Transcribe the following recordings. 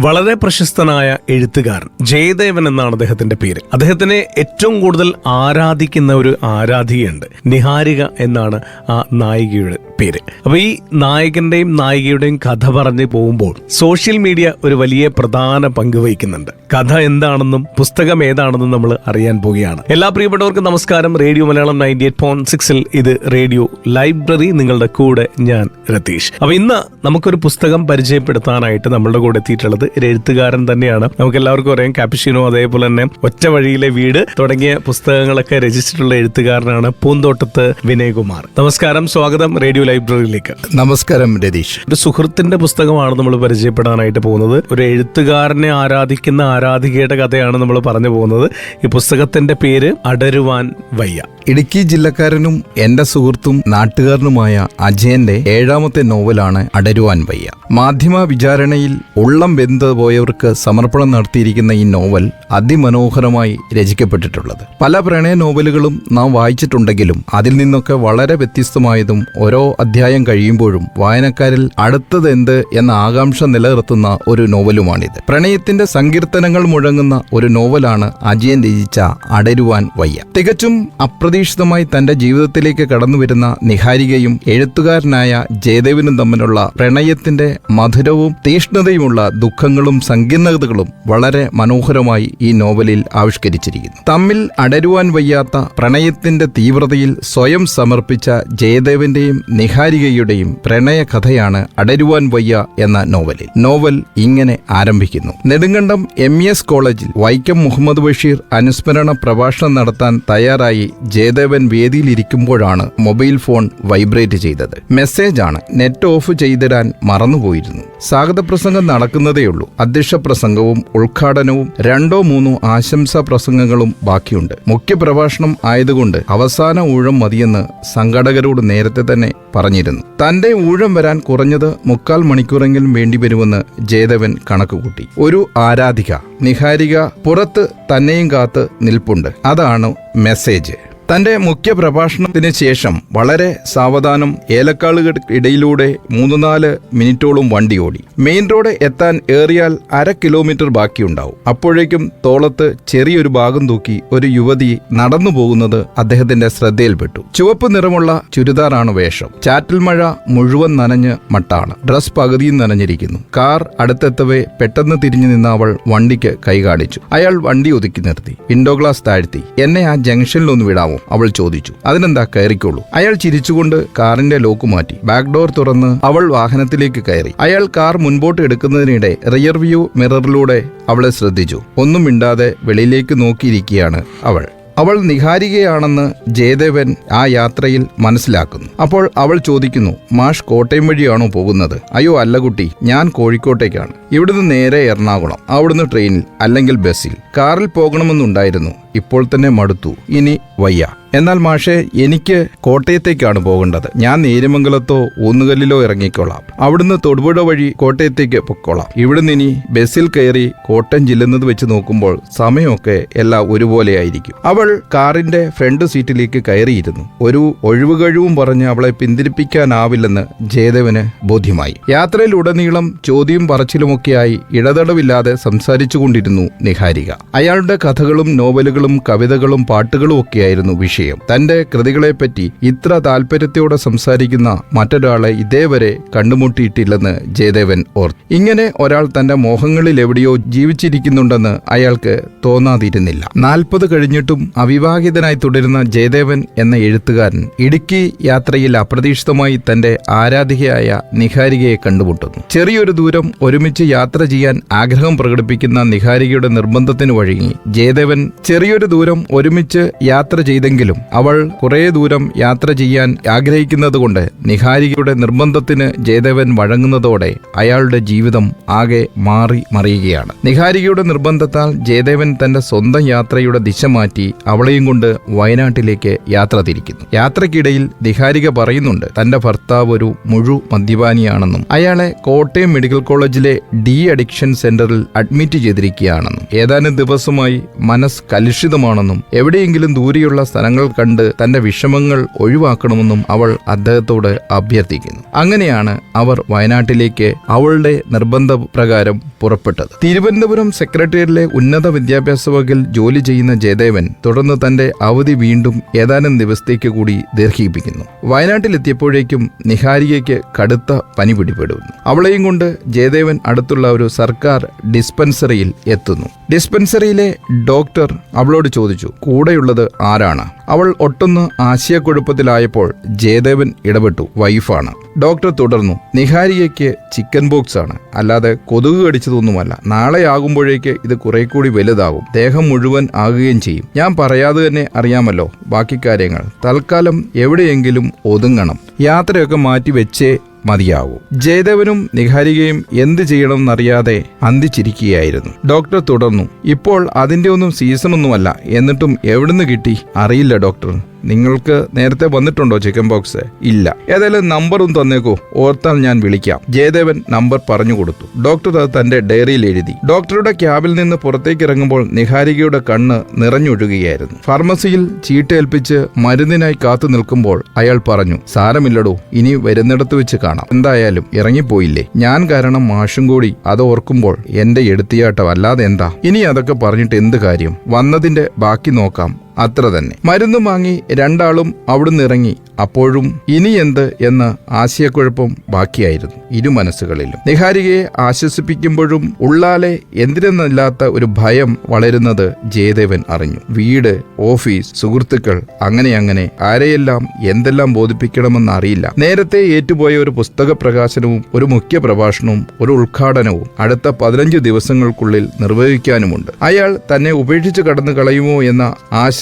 വളരെ പ്രശസ്തനായ എഴുത്തുകാരൻ ജയദേവൻ എന്നാണ് അദ്ദേഹത്തിന്റെ പേര്. അദ്ദേഹത്തിനെ ഏറ്റവും കൂടുതൽ ആരാധിക്കുന്ന ഒരു ആരാധികയുണ്ട്. നിഹാരിക എന്നാണ് ആ നായികയുടെ പേര്. അപ്പൊ ഈ നായകന്റെയും നായികയുടെയും കഥ പറഞ്ഞു പോകുമ്പോൾ സോഷ്യൽ മീഡിയ ഒരു വലിയ പ്രധാന പങ്ക് വഹിക്കുന്നുണ്ട്. കഥ എന്താണെന്നും പുസ്തകം ഏതാണെന്നും നമ്മൾ അറിയാൻ പോവുകയാണ്. എല്ലാ പ്രിയപ്പെട്ടവർക്കും നമസ്കാരം. Radio Malayalam ninety eight point സിക്സിൽ ഇത് റേഡിയോ ലൈബ്രറി. നിങ്ങളുടെ കൂടെ ഞാൻ രതീഷ്. അപ്പൊ ഇന്ന് നമുക്കൊരു പുസ്തകം പരിചയപ്പെടുത്താനായിട്ട് നമ്മളുടെ കൂടെ എത്തിയിട്ടുള്ളത് ഒരു എഴുത്തുകാരൻ തന്നെയാണ്. നമുക്ക് എല്ലാവർക്കും അറിയാം കാപ്പിഷിനോ അതേപോലെ തന്നെ ഒറ്റ വഴിയിലെ വീട് തുടങ്ങിയ പുസ്തകങ്ങളൊക്കെ രചിച്ചിട്ടുള്ള എഴുത്തുകാരനാണ് പൂന്തോട്ടത്ത് വിനയകുമാർ. നമസ്കാരം സ്വാഗതം റേഡിയോ ലൈബ്രറിയിലേക്ക്. നമസ്കാരം രതീഷ്. ഒരു സുഹൃത്തിന്റെ പുസ്തകമാണ് നമ്മൾ പരിചയപ്പെടാനായിട്ട് പോകുന്നത്. ഒരു എഴുത്തുകാരനെ ആരാധിക്കുന്ന ആരാധികയുടെ കഥയാണ് നമ്മൾ പറഞ്ഞു പോകുന്നത്. ഈ പുസ്തകത്തിന്റെ പേര് അടരുവാൻ വയ്യ. ഇടുക്കി ജില്ലക്കാരനും എന്റെ സുഹൃത്തും നാട്ടുകാരനുമായ അജയന്റെ ഏഴാമത്തെ നോവലാണ് അടരുവാൻ വയ്യ. മാധ്യമ വിചാരണയിൽ ഉള്ളം വെന്ത് പോയവർക്ക് സമർപ്പണം നടത്തിയിരിക്കുന്ന ഈ നോവൽ അതിമനോഹരമായി രചിക്കപ്പെട്ടിട്ടുള്ളത്. പല പ്രണയ നോവലുകളും നാം വായിച്ചിട്ടുണ്ടെങ്കിലും അതിൽ നിന്നൊക്കെ വളരെ വ്യത്യസ്തമായതും ഓരോ അധ്യായം കഴിയുമ്പോഴും വായനക്കാരിൽ അടുത്തത് എന്ത് എന്ന ആകാംക്ഷ നിലനിർത്തുന്ന ഒരു നോവലുമാണിത്. പ്രണയത്തിന്റെ സങ്കീർത്തനങ്ങൾ മുഴങ്ങുന്ന ഒരു നോവലാണ് അജയൻ രചിച്ച അടരുവാൻ വയ്യ. തികച്ചും അപ്രതീക്ഷിതമായി തന്റെ ജീവിതത്തിലേക്ക് കടന്നുവരുന്ന നിഹാരികയും എഴുത്തുകാരനായ ജയദേവനും തമ്മിലുള്ള പ്രണയത്തിന്റെ മധുരവും തീഷ്ണതയുമുള്ള ദുഃഖങ്ങളും സങ്കീർണതകളും വളരെ മനോഹരമായി ഈ നോവലിൽ ആവിഷ്കരിച്ചിരിക്കുന്നു. തമ്മിൽ അടരുവാൻ വയ്യാത്ത പ്രണയത്തിന്റെ തീവ്രതയിൽ സ്വയം സമർപ്പിച്ച ജയദേവന്റെയും നിഹാരികയുടെയും പ്രണയ കഥയാണ് അടരുവാൻ വയ്യ എന്ന നോവലിൽ. നോവൽ ഇങ്ങനെ ആരംഭിക്കുന്നു. നെടുങ്കണ്ടം എം. എസ്. കോളേജിൽ വൈക്കം മുഹമ്മദ് ബഷീർ അനുസ്മരണ പ്രഭാഷണം നടത്താൻ തയ്യാറായി ജയദേവൻ വേദിയിലിരിക്കുമ്പോഴാണ് മൊബൈൽ ഫോൺ വൈബ്രേറ്റ് ചെയ്തത്. മെസ്സേജാണ് നെറ്റ് ഓഫ് ചെയ്തിടാൻ മറന്നുപോയിരുന്നു. സ്വാഗത പ്രസംഗം നടക്കുന്നതേയുള്ളൂ. അധ്യക്ഷ പ്രസംഗവും ഉദ്ഘാടനവും രണ്ടോ മൂന്നോ ആശംസാ പ്രസംഗങ്ങളും ബാക്കിയുണ്ട്. മുഖ്യപ്രഭാഷണം ആയതുകൊണ്ട് അവസാന ഊഴം മതിയെന്ന് സംഘാടകരോട് നേരത്തെ തന്നെ പറഞ്ഞിരുന്നു. തന്റെ ഊഴം വരാൻ കുറഞ്ഞത് മുക്കാൽ മണിക്കൂറെങ്കിലും വേണ്ടിവരുമെന്ന് ജയദേവൻ കണക്കുകൂട്ടി. ഒരു ആരാധിക നിഹാരിക പുറത്ത് തന്നെയും കാത്ത് നിൽപ്പുണ്ട്. അതാണ് മെസ്സേജ്. തന്റെ മുഖ്യ പ്രഭാഷണത്തിന് ശേഷം വളരെ സാവധാനം ഏലക്കാളുകൾ ഇടയിലൂടെ മൂന്ന് നാല് മിനിറ്റോളം വണ്ടി ഓടി. മെയിൻ റോഡ് എത്താൻ ഏറിയാൽ അര കിലോമീറ്റർ ബാക്കിയുണ്ടാവും. അപ്പോഴേക്കും തോളത്ത് ചെറിയൊരു ഭാഗം തൂക്കി ഒരു യുവതി നടന്നു പോകുന്നത് അദ്ദേഹത്തിന്റെ ശ്രദ്ധയിൽപ്പെട്ടു. ചുവപ്പ് നിറമുള്ള ചുരിദാറാണ് വേഷം. ചാറ്റൽ മഴ മുഴുവൻ നനഞ്ഞ് മട്ടാണ്. ഡ്രസ് പകുതിയും നനഞ്ഞിരിക്കുന്നു. കാർ അടുത്തെത്തവേ പെട്ടെന്ന് തിരിഞ്ഞു നിന്ന അവൾ വണ്ടിക്ക് കൈ കാണിച്ചു. അയാൾ വണ്ടി ഒതുക്കി നിർത്തി. വിൻഡോ ഗ്ലാസ് താഴ്ത്തി. എന്നെ ആ ജംഗ്ഷനിലൊന്ന് വിടാമോ? അവൾ ചോദിച്ചു. അതിനെന്താ കയറിക്കോളൂ? അയാൾ ചിരിച്ചുകൊണ്ട് കാറിന്റെ ലോക്ക് മാറ്റി. ബാക്ക് ഡോർ തുറന്ന് അവൾ വാഹനത്തിലേക്ക് കയറി. അയാൾ കാർ മുൻപോട്ട് എടുക്കുന്നതിനിടെ റിയർ വ്യൂ മിററിലൂടെ അവളെ ശ്രദ്ധിച്ചു. ഒന്നും മിണ്ടാതെ വെളിയിലേക്ക് നോക്കിയിരിക്കുകയാണ് അവൾ. അവൾ നിഹാരികയാണെന്ന് ജയദേവൻ ആ യാത്രയിൽ മനസ്സിലാക്കുന്നു. അപ്പോൾ അവൾ ചോദിക്കുന്നു മാഷ് കോട്ടയം വഴിയാണോ പോകുന്നത്? അയ്യോ അല്ല കുട്ടി ഞാൻ കോഴിക്കോട്ടേക്കാണ്. ഇവിടുന്ന് നേരെ എറണാകുളം അവിടുന്ന് ട്രെയിനിൽ അല്ലെങ്കിൽ ബസ്സിൽ. കാറിൽ പോകണമെന്നുണ്ടായിരുന്നു ഇപ്പോൾ തന്നെ മടുത്തു. ഇനി വയ്യ. എന്നാൽ മാഷെ എനിക്ക് കോട്ടയത്തേക്കാണ് പോകേണ്ടത്. ഞാൻ നേരുമംഗലത്തോ ഊന്നുകല്ലിലോ ഇറങ്ങിക്കോളാം. അവിടുന്ന് തൊടുപുഴ വഴി കോട്ടയത്തേക്ക് പൊക്കോളാം. ഇവിടുന്ന് ഇനി ബസ്സിൽ കയറി കോട്ടയം ചെല്ലുന്നത് വെച്ച് നോക്കുമ്പോൾ സമയമൊക്കെ എല്ലാം ഒരുപോലെയായിരിക്കും അവൾ കാറിന്റെ ഫ്രണ്ട് സീറ്റിലേക്ക് കയറിയിരുന്നു. ഒരു ഒഴിവുകഴിവും പറഞ്ഞ് അവളെ പിന്തിരിപ്പിക്കാനാവില്ലെന്ന് ജയദേവന് ബോധ്യമായി. യാത്രയിലുടനീളം ചോദ്യം പറച്ചിലുമൊക്കെയായി ഇടതടവില്ലാതെ സംസാരിച്ചുകൊണ്ടിരുന്നു നിഹാരിക. അയാളുടെ കഥകളും നോവലുകളും കവിതകളും പാട്ടുകളും ഒക്കെയായിരുന്നു വിഷയം. തന്റെ കൃതികളെപ്പറ്റി ഇത്ര താല്പര്യത്തോടെ സംസാരിക്കുന്ന മറ്റൊരാളെ ഇതേവരെ കണ്ടുമുട്ടിയിട്ടില്ലെന്ന് ജയദേവൻ ഓർത്തു. ഇങ്ങനെ ഒരാൾ തന്റെ മോഹങ്ങളിൽ എവിടെയോ ജീവിച്ചിരിക്കുന്നുണ്ടെന്ന് അയാൾക്ക് തോന്നാതിരുന്നില്ല. നാൽപ്പത് കഴിഞ്ഞിട്ടും അവിവാഹിതനായി തുടരുന്ന ജയദേവൻ എന്ന എഴുത്തുകാരൻ ഇടുക്കി യാത്രയിൽ അപ്രതീക്ഷിതമായി തന്റെ ആരാധികയായ നിഹാരികയെ കണ്ടുമുട്ടുന്നു. ചെറിയൊരു ദൂരം ഒരുമിച്ച് യാത്ര ചെയ്യാൻ ആഗ്രഹം പ്രകടിപ്പിക്കുന്ന നിഹാരികയുടെ നിർബന്ധത്തിന് വഴങ്ങി ജയദേവൻ ചെറിയൊരു ദൂരം ഒരുമിച്ച് യാത്ര ചെയ്തെങ്കിലും അവൾ കുറേ ദൂരം യാത്ര ചെയ്യാൻ ആഗ്രഹിക്കുന്നതുകൊണ്ട് നിഹാരികയുടെ നിർബന്ധത്തിന് ജയദേവൻ വഴങ്ങുന്നതോടെ അയാളുടെ ജീവിതം ആകെ മാറി മറിയുകയാണ്. നിഹാരികയുടെ നിർബന്ധത്താൽ ജയദേവൻ തന്റെ സ്വന്തം യാത്രയുടെ ദിശ മാറ്റി അവളെയും കൊണ്ട് വയനാട്ടിലേക്ക് യാത്ര തിരിക്കുന്നു. യാത്രക്കിടയിൽ നിഹാരിക പറയുന്നുണ്ട് തന്റെ ഭർത്താവ് ഒരു മുഴു മദ്യപാനിയാണെന്നും അയാളെ കോട്ടയം മെഡിക്കൽ കോളേജിലെ ഡി അഡിക്ഷൻ സെന്ററിൽ അഡ്മിറ്റ് ചെയ്തിരിക്കുകയാണെന്നും ഏതാനും ദിവസമായി മനസ്സ് കലുഷിതമാണെന്നും എവിടെയെങ്കിലും ദൂരെയുള്ള സ്ഥലങ്ങൾ കണ്ട് തന്റെ വിഷമങ്ങൾ ഒഴിവാക്കണമെന്നും അവൾ അദ്ദേഹത്തോട് അഭ്യർത്ഥിക്കുന്നു. അങ്ങനെയാണ് അവർ വയനാട്ടിലേക്ക് അവളുടെ നിർബന്ധ പ്രകാരം പുറപ്പെട്ടത്. തിരുവനന്തപുരം സെക്രട്ടേറിയറ്റിലെ ഉന്നത വിദ്യാഭ്യാസ വകുപ്പിൽ ജോലി ചെയ്യുന്ന ജയദേവൻ തുടർന്ന് തന്റെ അവധി വീണ്ടും ഏതാനും ദിവസത്തേക്ക് കൂടി ദീർഘിപ്പിക്കുന്നു. വയനാട്ടിലെത്തിയപ്പോഴേക്കും നിഹാരികയ്ക്ക് കടുത്ത പനി പിടിപെടുന്നു. അവളെയും കൊണ്ട് ജയദേവൻ അടുത്തുള്ള ഒരു സർക്കാർ ഡിസ്പെൻസറിയിൽ എത്തുന്നു. ഡിസ്പെൻസറിയിലെ ഡോക്ടർ അവളോട് ചോദിച്ചു കൂടെയുള്ളത് ആരാണ്? അവൾ ഒട്ടൊന്ന് ആശയക്കുഴപ്പത്തിലായപ്പോൾ ജയദേവൻ ഇടപെട്ടു. വൈഫാണ്. ഡോക്ടർ തുടർന്നു. നിഹാരികയ്ക്ക് ചിക്കൻ ബോക്സ് ആണ് അല്ലാതെ കൊതുക് കടിച്ചതൊന്നുമല്ല. നാളെ ആകുമ്പോഴേക്ക് ഇത് കുറെ കൂടി വലുതാകും ദേഹം മുഴുവൻ ആകുകയും ചെയ്യും. ഞാൻ പറയാതെ തന്നെ അറിയാമല്ലോ ബാക്കി കാര്യങ്ങൾ. തൽക്കാലം എവിടെയെങ്കിലും ഒതുങ്ങണം. യാത്രയൊക്കെ മാറ്റി വെച്ചേ മതിയാവൂ. ജയദേവനും നിഹാരികയും എന്ത് ചെയ്യണമെന്നറിയാതെ അന്തിച്ചിരിക്കുകയായിരുന്നു. ഡോക്ടർ തുടർന്നു ഇപ്പോൾ അതിന്റെ ഒന്നും സീസണൊന്നുമല്ല. എന്നിട്ടും എവിടുന്ന് കിട്ടി? അറിയില്ല ഡോക്ടർ. നിങ്ങൾക്ക് നേരത്തെ വന്നിട്ടുണ്ടോ ചിക്കൻ ബോക്സ് ഇല്ല. ഏതായാലും നമ്പറും തന്നേക്കോ. ഓർത്താൽ ഞാൻ വിളിക്കാം. ജയദേവൻ നമ്പർ പറഞ്ഞു കൊടുത്തു. ഡോക്ടർ അത് തന്റെ ഡയറിയിൽ എഴുതി. ഡോക്ടറുടെ ക്യാബിൽ നിന്ന് പുറത്തേക്ക് ഇറങ്ങുമ്പോൾ നിഹാരികയുടെ കണ്ണ് നിറഞ്ഞൊഴുകുകയായിരുന്നു. ഫാർമസിയിൽ ചീട്ടേൽപ്പിച്ച് മരുന്നിനായി കാത്തു നിൽക്കുമ്പോൾ അയാൾ പറഞ്ഞു സാരമില്ലടോ ഇനി വരുന്നിടത്ത് വെച്ച് കാണാം. എന്തായാലും ഇറങ്ങിപ്പോയില്ലേ? ഞാൻ കാരണം മാഷും കൂടി അത് ഓർക്കുമ്പോൾ എന്റെ എടുത്തിയാട്ടം അല്ലാതെ എന്താ? ഇനി അതൊക്കെ പറഞ്ഞിട്ട് എന്ത് കാര്യം? വന്നതിന്റെ ബാക്കി നോക്കാം. അത്ര തന്നെ. മരുന്ന് വാങ്ങി രണ്ടാളും അവിടുന്ന് ഇറങ്ങി. അപ്പോഴും ഇനി എന്ത് എന്ന ആശയക്കുഴപ്പം ബാക്കിയായിരുന്നു ഇരു മനസ്സുകളിലും. നിഹാരികയെ ആശ്വസിപ്പിക്കുമ്പോഴും ഉള്ളാലെ എന്തിനെന്നില്ലാത്ത ഒരു ഭയം വളരുന്നത് ജയദേവൻ അറിഞ്ഞു. വീട് ഓഫീസ് സുഹൃത്തുക്കൾ അങ്ങനെ അങ്ങനെ ആരെയെല്ലാം എന്തെല്ലാം ബോധിപ്പിക്കണമെന്ന് അറിയില്ല. നേരത്തെ ഏറ്റുപോയ ഒരു പുസ്തക പ്രകാശനവും ഒരു മുഖ്യ പ്രഭാഷണവും ഒരു ഉദ്ഘാടനവും അടുത്ത പതിനഞ്ച് ദിവസങ്ങൾക്കുള്ളിൽ നിർവഹിക്കാനുമുണ്ട്. അയാൾ തന്നെ ഉപേക്ഷിച്ച് കടന്നു കളയുമോ എന്ന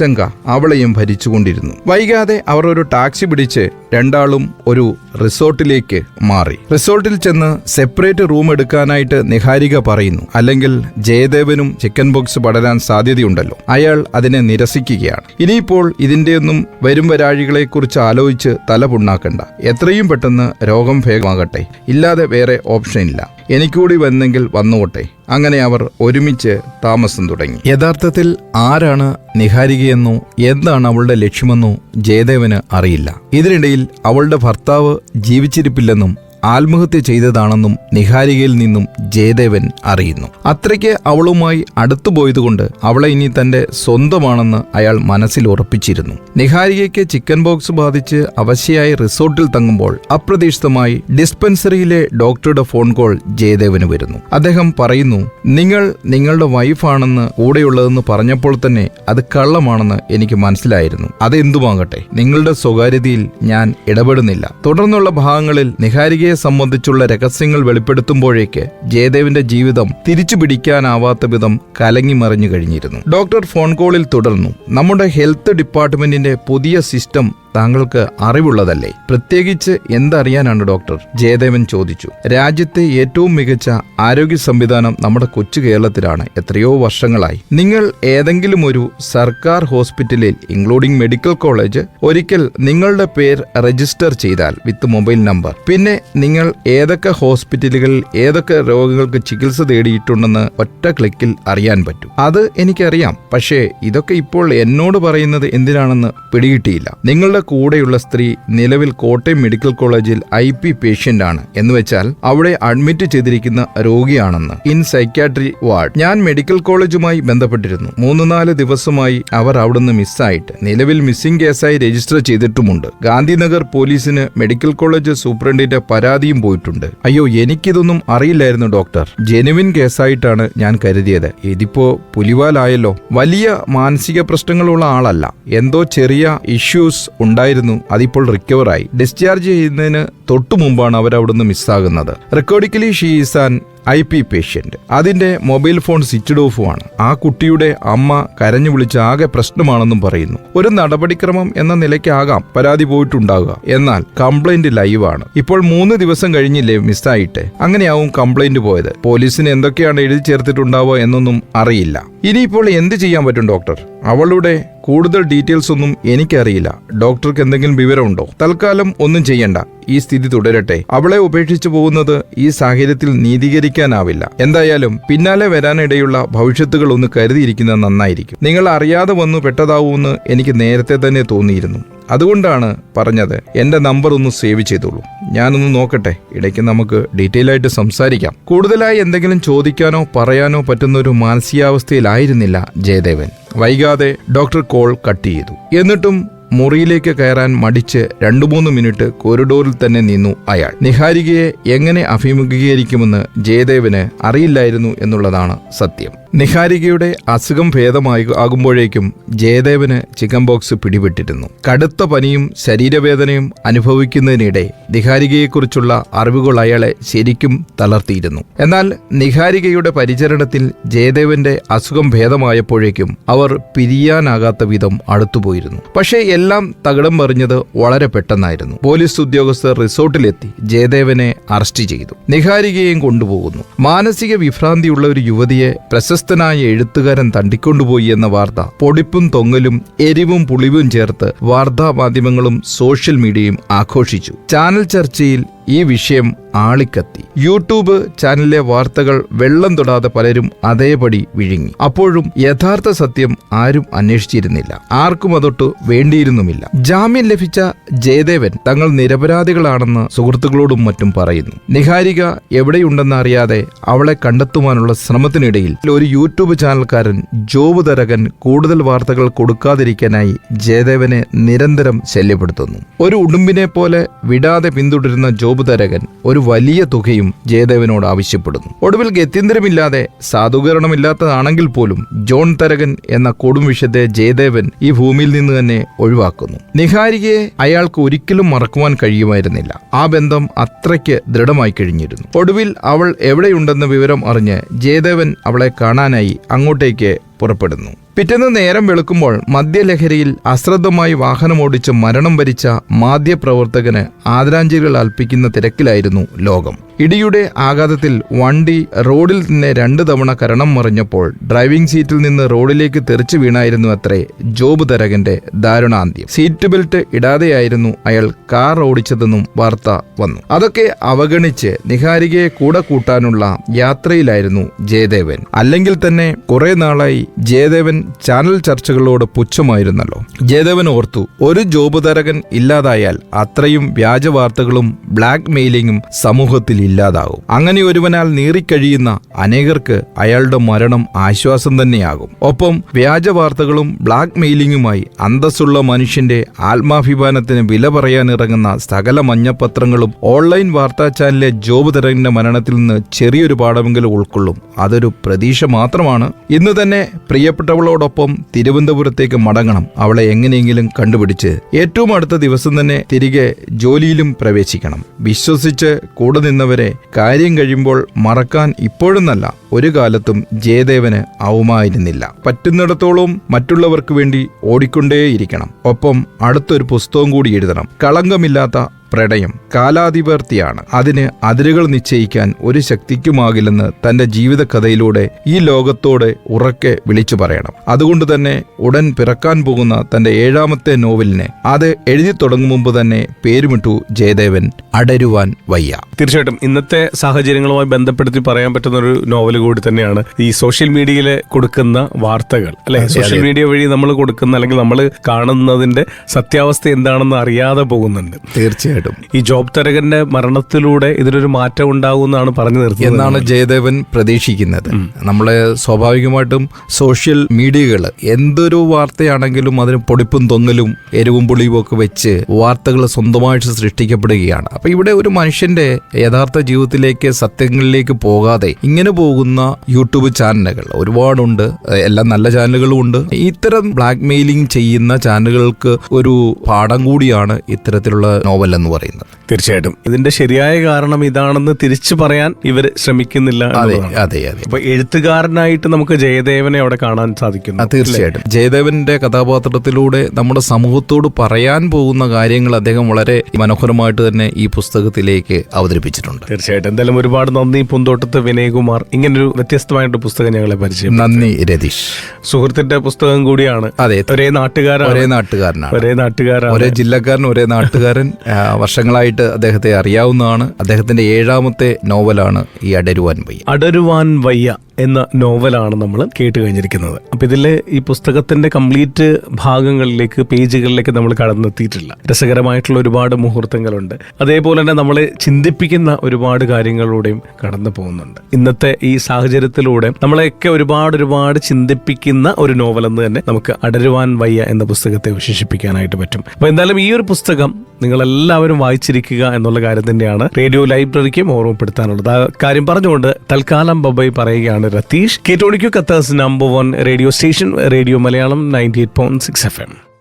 ആശങ്ക അവളെയും ഭരിച്ചുകൊണ്ടിരുന്നു. വൈകാതെ അവർ ഒരു ടാക്സി പിടിച്ച് രണ്ടാളും ഒരു റിസോർട്ടിലേക്ക് മാറി. റിസോർട്ടിൽ ചെന്ന് സെപ്പറേറ്റ് റൂം എടുക്കാനായിട്ട് നിഹാരിക പറയുന്നു. അല്ലെങ്കിൽ ജയദേവനും ചിക്കൻ ബോക്സ് പടരാൻ സാധ്യതയുണ്ടല്ലോ. അയാൾ അതിനെ നിരസിക്കുകയാണ്. ഇനിയിപ്പോൾ ഇതിന്റെയൊന്നും വരും വരാഴികളെ കുറിച്ച് ആലോചിച്ച് തല പുണ്ണാക്കണ്ട. എത്രയും പെട്ടെന്ന് രോഗം ഭേദമാകട്ടെ. ഇല്ലാതെ വേറെ ഓപ്ഷൻ ഇല്ല. എനിക്കൂടി വന്നെങ്കിൽ വന്നുകൊട്ടെ അങ്ങനെ അവർ ഒരുമിച്ച് താമസം തുടങ്ങി. യഥാർത്ഥത്തിൽ ആരാണ് നിഹാരികയെന്നോ എന്താണ് അവളുടെ ലക്ഷ്യമെന്നോ ജയദേവന് അറിയില്ല. ഇതിനിടയിൽ അവളുടെ ഭർത്താവ് ജീവിച്ചിരിപ്പില്ലെന്നും ആത്മഹത്യ ചെയ്തതാണെന്നും നിഹാരികയിൽ നിന്നും ജയദേവൻ അറിയുന്നു. അത്രയ്ക്ക് അവളുമായി അടുത്തുപോയതുകൊണ്ട് അവളെ ഇനി തന്റെ സ്വന്തമാണെന്ന് അയാൾ മനസ്സിൽ ഉറപ്പിച്ചിരുന്നു. നിഹാരികയ്ക്ക് ചിക്കൻ ബോക്സ് ബാധിച്ച് അവശയായി റിസോർട്ടിൽ തങ്ങുമ്പോൾ അപ്രതീക്ഷിതമായി ഡിസ്പെൻസറിയിലെ ഡോക്ടറുടെ ഫോൺ കോൾ ജയദേവന് വരുന്നു. അദ്ദേഹം പറയുന്നു നിങ്ങൾ നിങ്ങളുടെ വൈഫാണെന്ന് കൂടെയുള്ളതെന്ന് പറഞ്ഞപ്പോൾ തന്നെ അത് കള്ളമാണെന്ന് എനിക്ക് മനസ്സിലായിരുന്നു. അതെന്തുമാകട്ടെ നിങ്ങളുടെ സ്വകാര്യതയിൽ ഞാൻ ഇടപെടുന്നില്ല. തുടർന്നുള്ള ഭാഗങ്ങളിൽ നിഹാരികയെ സംബന്ധിച്ചുള്ള രഹസ്യങ്ങൾ വെളിപ്പെടുത്തുമ്പോഴേക്ക് ജയദേവിന്റെ ജീവിതം തിരിച്ചു പിടിക്കാനാവാത്ത വിധം കലങ്ങിമറിഞ്ഞു കഴിഞ്ഞിരുന്നു. ഡോക്ടർ ഫോൺ കോളിൽ തുടർന്നു. നമ്മുടെ ഹെൽത്ത് ഡിപ്പാർട്ട്മെന്റിന്റെ പുതിയ സിസ്റ്റം താങ്കൾക്ക് അറിവുള്ളതല്ലേ? പ്രത്യേകിച്ച് എന്തറിയാനാണ് ഡോക്ടർ? ജയദേവൻ ചോദിച്ചു. രാജ്യത്തെ ഏറ്റവും മികച്ച ആരോഗ്യ സംവിധാനം നമ്മുടെ കൊച്ചു കേരളത്തിലാണ്. എത്രയോ വർഷങ്ങളായി. നിങ്ങൾ ഏതെങ്കിലും ഒരു സർക്കാർ ഹോസ്പിറ്റലിൽ ഇൻക്ലൂഡിംഗ് മെഡിക്കൽ കോളേജ് ഒരിക്കൽ നിങ്ങളുടെ പേര് രജിസ്റ്റർ ചെയ്താൽ വിത്ത് മൊബൈൽ നമ്പർ. പിന്നെ നിങ്ങൾ ഏതൊക്കെ ഹോസ്പിറ്റലുകളിൽ ഏതൊക്കെ രോഗങ്ങൾക്ക് ചികിത്സ തേടിയിട്ടുണ്ടെന്ന് ഒറ്റ ക്ലിക്കിൽ അറിയാൻ പറ്റും. അത് എനിക്കറിയാം. പക്ഷേ ഇതൊക്കെ ഇപ്പോൾ എന്നോട് പറയുന്നത് എന്തിനാണെന്ന് പിടികിട്ടിയില്ല. നിങ്ങളുടെ കൂടെയുള്ള സ്ത്രീ നിലവിൽ കോട്ടയം മെഡിക്കൽ കോളേജിൽ ഐ പി പേഷ്യന്റ് ആണ് എന്ന് വെച്ചാൽ അവിടെ അഡ്മിറ്റ് ചെയ്തിരിക്കുന്ന രോഗിയാണെന്ന് ഇൻ സൈക്യാട്രി വാർഡ് ഞാൻ മെഡിക്കൽ കോളേജുമായി ബന്ധപ്പെട്ടിരുന്നു. മൂന്ന് നാല് ദിവസമായി അവർ അവിടുന്ന് മിസ്സായിട്ട് നിലവിൽ മിസ്സിംഗ് കേസായി രജിസ്റ്റർ ചെയ്തിട്ടുമുണ്ട്. ഗാന്ധിനഗർ പോലീസിന് മെഡിക്കൽ കോളേജ് സൂപ്രണ്ടിന്റെ പരാതിയും പോയിട്ടുണ്ട്. അയ്യോ എനിക്കിതൊന്നും അറിയില്ലായിരുന്നു ഡോക്ടർ. ജെനുവിൻ കേസായിട്ടാണ് ഞാൻ കരുതിയത്. ഇതിപ്പോ പുലിവാലായല്ലോ. വലിയ മാനസിക പ്രശ്നങ്ങളുള്ള ആളല്ല. എന്തോ ചെറിയ ഇഷ്യൂസ് ഉണ്ടായിരുന്നു. അതിപ്പോൾ റിക്കവറായി ഡിസ്ചാർജ് ചെയ്യുന്നതിന് തൊട്ടു മുമ്പാണ് അവർ അവിടുന്ന് മിസ്സാകുന്നത് recordically she is an I P patient. അതിന്റെ മൊബൈൽ ഫോൺ സ്വിച്ച്ഡ് ഓഫുമാണ് ആ കുട്ടിയുടെ അമ്മ കരഞ്ഞു വിളിച്ച ആകെ പ്രശ്നമാണെന്നും പറയുന്നു. ഒരു നടപടിക്രമം എന്ന നിലയ്ക്കാകാം പരാതി പോയിട്ടുണ്ടാകുക എന്നാൽ കംപ്ലൈന്റ് ലൈവാണ് ഇപ്പോൾ മൂന്ന് ദിവസം കഴിഞ്ഞില്ലേ മിസ്സായിട്ട്. അങ്ങനെയാവും കംപ്ലൈന്റ് പോയത്. പോലീസിന് എന്തൊക്കെയാണ് എഴുതി ചേർത്തിട്ടുണ്ടാവുക എന്നൊന്നും അറിയില്ല. ഇനിയിപ്പോൾ എന്ത് ചെയ്യാൻ പറ്റും ഡോക്ടർ? അവളുടെ കൂടുതൽ ഡീറ്റെയിൽസ് ഒന്നും എനിക്കറിയില്ല. ഡോക്ടർക്ക് എന്തെങ്കിലും വിവരമുണ്ടോ? തൽക്കാലം ഒന്നും ചെയ്യണ്ട. ഈ സ്ഥിതി തുടരട്ടെ. അവളെ ഉപേക്ഷിച്ചു പോകുന്നത് ഈ സാഹചര്യത്തിൽ നീതീകരിക്കാനാവില്ല. എന്തായാലും പിന്നാലെ വരാനിടയുള്ള ഭവിഷ്യത്തുകൾ ഒന്ന് കരുതിയിരിക്കുന്നത് നന്നായിരിക്കും. നിങ്ങൾ അറിയാതെ വന്നു പെട്ടതാവൂന്ന് എനിക്ക് നേരത്തെ തന്നെ തോന്നിയിരുന്നു. അതുകൊണ്ടാണ് പറഞ്ഞത് എന്റെ നമ്പർ ഒന്ന് സേവ് ചെയ്തോളൂ. ഞാനൊന്ന് നോക്കട്ടെ. ഇടയ്ക്ക് നമുക്ക് ഡീറ്റെയിൽ ആയിട്ട് സംസാരിക്കാം. കൂടുതലായി എന്തെങ്കിലും ചോദിക്കാനോ പറയാനോ പറ്റുന്ന ഒരു മാനസികാവസ്ഥയിലായിരുന്നില്ല ജയദേവൻ. വൈകാതെ ഡോക്ടർ കോൾ കട്ട് ചെയ്തു. എന്നിട്ടും മുറിയിലേക്ക് കയറാൻ മടിച്ച് രണ്ടു മൂന്ന് മിനിറ്റ് കോറിഡോറിൽ തന്നെ നിന്നു അയാൾ. നിഹാരികയെ എങ്ങനെ അഭിമുഖീകരിക്കുമെന്ന് ജയദേവന് അറിയില്ലായിരുന്നു എന്നുള്ളതാണ് സത്യം. നിഹാരികയുടെ അസുഖം ഭേദമായി ആകുമ്പോഴേക്കും ജയദേവന് ചിക്കൻ ബോക്സ് പിടിപെട്ടിരുന്നു. കടുത്ത പനിയും ശരീരവേദനയും അനുഭവിക്കുന്നതിനിടെ നിഹാരികയെക്കുറിച്ചുള്ള അറിവുകൾ അയാളെ ശരിക്കും തളർത്തിയിരുന്നു. എന്നാൽ നിഹാരികയുടെ പരിചരണത്തിൽ ജയദേവന്റെ അസുഖം ഭേദമായപ്പോഴേക്കും അവർ പിരിയാനാകാത്ത വിധം അടുത്തുപോയിരുന്നു. പക്ഷേ എല്ലാം തകിടം മറിഞ്ഞത് വളരെ പെട്ടെന്നായിരുന്നു. പോലീസ് ഉദ്യോഗസ്ഥർ റിസോർട്ടിലെത്തി ജയദേവനെ അറസ്റ്റ് ചെയ്തു. നിഹാരികയെയും കൊണ്ടുപോകുന്നു. മാനസിക വിഭ്രാന്തിയുള്ള ഒരു യുവതിയെ പ്രശസ്തനായ എഴുത്തുകാരൻ തണ്ടിക്കൊണ്ടുപോയി എന്ന വാർത്ത പൊടിപ്പും തൊങ്ങലും എരിവും പുളിവും ചേർത്ത് വാർത്താ മാധ്യമങ്ങളും സോഷ്യൽ മീഡിയയും ആഘോഷിച്ചു. ചാനൽ ചർച്ചയിൽ ഈ വിഷയം ആളിക്കത്തി. യൂട്യൂബ് ചാനലിലെ വാർത്തകൾ വെള്ളം തൊടാതെ പലരും അതേപടി വിഴുങ്ങി. അപ്പോഴും യഥാർത്ഥ സത്യം ആരും അന്വേഷിച്ചിരുന്നില്ല. ആർക്കും അതൊട്ട് വേണ്ടിയിരുന്നുമില്ല. ജാമ്യം ലഭിച്ച ജയദേവൻ തങ്ങൾ നിരപരാധികളാണെന്ന് സുഹൃത്തുക്കളോടും മറ്റും പറയുന്നു. നിഹാരിക എവിടെയുണ്ടെന്ന് അറിയാതെ അവളെ കണ്ടെത്തുവാനുള്ള ശ്രമത്തിനിടയിൽ ഒരു യൂട്യൂബ് ചാനൽക്കാരൻ ജോബ് തരകൻ കൂടുതൽ വാർത്തകൾ കൊടുക്കാതിരിക്കാനായി ജയദേവനെ നിരന്തരം ശല്യപ്പെടുത്തുന്നു. ഒരു ഉടുമ്പിനെ പോലെ വിടാതെ പിന്തുടരുന്ന ജോബ് തരകൻ ഒരു വലിയ തുകയും ജയദേവനോട് ആവശ്യപ്പെടുന്നു. ഒടുവിൽ ഗത്യന്തരമില്ലാതെ സാധൂകരണമില്ലാത്തതാണെങ്കിൽ പോലും ജോൺ തരകൻ എന്ന കൊടും വിഷയത്തെ ജയദേവൻ ഈ ഭൂമിയിൽ നിന്ന് തന്നെ ഒഴിവാക്കുന്നു. നിഹാരികയെ അയാൾക്ക് ഒരിക്കലും മറക്കുവാൻ കഴിയുമായിരുന്നില്ല. ആ ബന്ധം അത്രയ്ക്ക് ദൃഢമായി കഴിഞ്ഞിരുന്നു. ഒടുവിൽ അവൾ എവിടെയുണ്ടെന്ന വിവരം അറിഞ്ഞ് ജയദേവൻ അവളെ കാണാനായി അങ്ങോട്ടേക്ക് പുറപ്പെടുന്നു. പിറ്റേന്ന് നേരം വെളുക്കുമ്പോൾ മദ്യലഹരിയിൽ അശ്രദ്ധമായി വാഹനമോടിച്ച് മരണം വരിച്ച മാധ്യപ്രവർത്തകന് ആദരാഞ്ജലികൾ അർപ്പിക്കുന്ന തിരക്കിലായിരുന്നു ലോകം. ഇടിയുടെ ആഘാതത്തിൽ വണ്ടി റോഡിൽ നിന്ന് രണ്ട് തവണ കരണം മറിഞ്ഞപ്പോൾ ഡ്രൈവിംഗ് സീറ്റിൽ നിന്ന് റോഡിലേക്ക് തെറിച്ചു വീണായിരുന്നു അത്രേ ജോബ് തരകന്റെ ദാരുണാന്ത്യം. സീറ്റ് ബെൽറ്റ് ഇടാതെയായിരുന്നു അയാൾ കാർ ഓടിച്ചതെന്നും വാർത്ത വന്നു. അതൊക്കെ അവഗണിച്ച് നിഹാരികയെ കൂടെ കൂട്ടാനുള്ള യാത്രയിലായിരുന്നു ജയദേവൻ. അല്ലെങ്കിൽ തന്നെ കുറെ നാളായി ജയദേവൻ ചാനൽ ചർച്ചകളോട് പുച്ഛമായിരുന്നല്ലോ. ജയദേവൻ ഓർത്തു ഒരു ജോബ് തരകൻ ഇല്ലാതായാൽ അത്രയും വ്യാജ വാർത്തകളും ബ്ലാക്ക് മെയിലിങ്ങും സമൂഹത്തിൽ ഇല്ലാതാകും അങ്ങനെ ഒരുവനാൽ നീറിക്കഴിയുന്ന അനേകർക്ക് അയാളുടെ മരണം ആശ്വാസം തന്നെയാകും. ഒപ്പം വ്യാജ വാർത്തകളും ബ്ലാക്ക് മെയിലിംഗുമായി അന്തസ്സുള്ള മനുഷ്യന്റെ ആത്മാഭിമാനത്തിന് വില പറയാനിറങ്ങുന്ന സകല മഞ്ഞപത്രങ്ങളും ഓൺലൈൻ വാർത്താ ചാനലിലെ ജോബ് തരകന്റെ മരണത്തിൽ നിന്ന് ചെറിയൊരു പാഠമെങ്കിലും ഉൾക്കൊള്ളും. അതൊരു പ്രതീക്ഷ മാത്രമാണ്. ഇന്ന് തന്നെ പ്രിയപ്പെട്ടവളോടൊപ്പം തിരുവനന്തപുരത്തേക്ക് മടങ്ങണം. അവളെ എങ്ങനെയെങ്കിലും കണ്ടുപിടിച്ച് ഏറ്റവും അടുത്ത ദിവസം തന്നെ തിരികെ ജോലിയിലും പ്രവേശിക്കണം. വിശ്വസിച്ച് കൂടെ നിന്നവരെ കാര്യം കഴിയുമ്പോൾ മറക്കാൻ ഇപ്പോഴെന്നല്ല ഒരു കാലത്തും ജയദേവന് ആവുമായിരുന്നില്ല. പറ്റുന്നിടത്തോളം മറ്റുള്ളവർക്ക് വേണ്ടി ഓടിക്കൊണ്ടേയിരിക്കണം. ഒപ്പം അടുത്തൊരു പുസ്തകം കൂടി എഴുതണം. കളങ്കമില്ലാത്ത പ്രണയം കാലാതിവർത്തിയാണ് അതിന് അതിരുകൾ നിശ്ചയിക്കാൻ ഒരു ശക്തിക്കുമാകില്ലെന്ന് തന്റെ ജീവിതകഥയിലൂടെ ഈ ലോകത്തോടെ ഉറക്കെ വിളിച്ചു പറയണം. അതുകൊണ്ട് തന്നെ ഉടൻ പിറക്കാൻ പോകുന്ന തന്റെ ഏഴാമത്തെ നോവലിനെ അത് എഴുതി തുടങ്ങും മുമ്പ് തന്നെ പേരുമിട്ടു ജയദേവൻ അടരുവാൻ വയ്യ. തീർച്ചയായിട്ടും ഇന്നത്തെ സാഹചര്യങ്ങളുമായി ബന്ധപ്പെടുത്തി പറയാൻ പറ്റുന്ന ഒരു നോവൽ കൂടി തന്നെയാണ് ഈ സോഷ്യൽ മീഡിയയിൽ കൊടുക്കുന്ന വാർത്തകൾ. അല്ലെ? സോഷ്യൽ മീഡിയ വഴി നമ്മൾ കൊടുക്കുന്ന അല്ലെങ്കിൽ നമ്മൾ കാണുന്നതിന്റെ സത്യാവസ്ഥ എന്താണെന്ന് അറിയാതെ പോകുന്നുണ്ട്. തീർച്ചയായിട്ടും. ഈ ജോബ് തരകന്റെ മരണത്തിലൂടെ ഇതിനൊരു മാറ്റം ഉണ്ടാകുമെന്നാണ് പറഞ്ഞു നിർത്തുന്നത്. എന്നാണ് ജയദേവൻ പ്രതീക്ഷിക്കുന്നത്. നമ്മളെ സ്വാഭാവികമായിട്ടും സോഷ്യൽ മീഡിയകൾ എന്തൊരു വാർത്തയാണെങ്കിലും അതിന് പൊടിപ്പും തൊങ്ങലും എരിവും പുളിയും ഒക്കെ വെച്ച് വാർത്തകൾ സ്വന്തമായിട്ട് സൃഷ്ടിക്കപ്പെടുകയാണ്. അപ്പൊ ഇവിടെ ഒരു മനുഷ്യന്റെ യഥാർത്ഥ ജീവിതത്തിലേക്ക് സത്യങ്ങളിലേക്ക് പോകാതെ ഇങ്ങനെ പോകുന്ന യൂട്യൂബ് ചാനലുകൾ ഒരുപാടുണ്ട്. എല്ലാം നല്ല ചാനലുകളും ഉണ്ട്. ഇത്തരം ബ്ലാക്ക് മെയിലിംഗ് ചെയ്യുന്ന ചാനലുകൾക്ക് ഒരു പാഠം കൂടിയാണ് ഇത്തരത്തിലുള്ള നോവൽ എന്ന് പറയുന്നത്. തീർച്ചയായിട്ടും. ഇതിന്റെ ശരിയായ കാരണം ഇതാണെന്ന് തിരിച്ചു പറയാൻ ഇവർ ശ്രമിക്കുന്നില്ല അതെ അതെ അതെ. അപ്പൊ എഴുത്തുകാരനായിട്ട് നമുക്ക് ജയദേവനെ അവിടെ കാണാൻ സാധിക്കുന്നു തീർച്ചയായിട്ടും. ജയദേവന്റെ കഥാപാത്രത്തിലൂടെ നമ്മുടെ സമൂഹത്തോട് പറയാൻ പോകുന്ന കാര്യങ്ങൾ അദ്ദേഹം വളരെ മനോഹരമായിട്ട് തന്നെ ഈ പുസ്തകത്തിലേക്ക് അവതരിപ്പിച്ചിട്ടുണ്ട്. തീർച്ചയായിട്ടും. എന്തായാലും ഒരുപാട് നന്ദി പൂന്തോട്ടത്ത് വിനയകുമാർ. ഇങ്ങനൊരു വ്യത്യസ്തമായിട്ട് പുസ്തകം ഞങ്ങളെ പരിചയം നന്ദി രതീഷ്. സുഹൃത്തിന്റെ പുസ്തകം കൂടിയാണ്. അതെ ഒരേ നാട്ടുകാരൻ ഒരേ നാട്ടുകാരനാണ്. ഒരേ നാട്ടുകാരൻ ഒരേ ജില്ലക്കാരൻ ഒരേ നാട്ടുകാരൻ വർഷങ്ങളായിട്ട് അദ്ദേഹത്തെ അറിയാവുന്നതാണ്. അദ്ദേഹത്തിന്റെ ഏഴാമത്തെ നോവലാണ് ഈ അടരുവാൻ വയ്യ. അടരുവാൻ വയ്യ. എന്ന നോവലാണ് നമ്മൾ കേട്ട് കഴിഞ്ഞിരിക്കുന്നത്. അപ്പോൾ ഇതിൽ ഈ പുസ്തകത്തിന്റെ കംപ്ലീറ്റ് ഭാഗങ്ങളിലേക്ക് പേജുകളിലേക്ക് നമ്മൾ കടന്നെത്തിയിട്ടില്ല. രസകരമായിട്ടുള്ള ഒരുപാട് മുഹൂർത്തങ്ങളുണ്ട്. അതേപോലെ തന്നെ നമ്മളെ ചിന്തിപ്പിക്കുന്ന ഒരുപാട് കാര്യങ്ങളിലൂടെയും കടന്നു പോകുന്നുണ്ട്. ഇന്നത്തെ ഈ സാഹചര്യത്തിലൂടെ നമ്മളെയൊക്കെ ഒരുപാട് ഒരുപാട് ചിന്തിപ്പിക്കുന്ന ഒരു നോവൽ എന്ന് തന്നെ നമുക്ക് അടരുവാൻ വയ്യ എന്ന പുസ്തകത്തെ വിശേഷിപ്പിക്കാനായിട്ട് പറ്റും. അപ്പോൾ എന്തായാലും ഈ ഒരു പുസ്തകം നിങ്ങളെല്ലാവരും വായിച്ചിരിക്കുക എന്നുള്ള കാര്യം തന്നെയാണ് റേഡിയോ ലൈബ്രറിക്കും ഓർമ്മപ്പെടുത്താനുള്ളത്. ആ കാര്യം പറഞ്ഞുകൊണ്ട് തൽക്കാലം ബബൈ പറയുകയാണ്. രതീഷ്. കേട്ടോടിക്കു കത്താസ് number one radio station radio Malayalam ninety eight point six F M.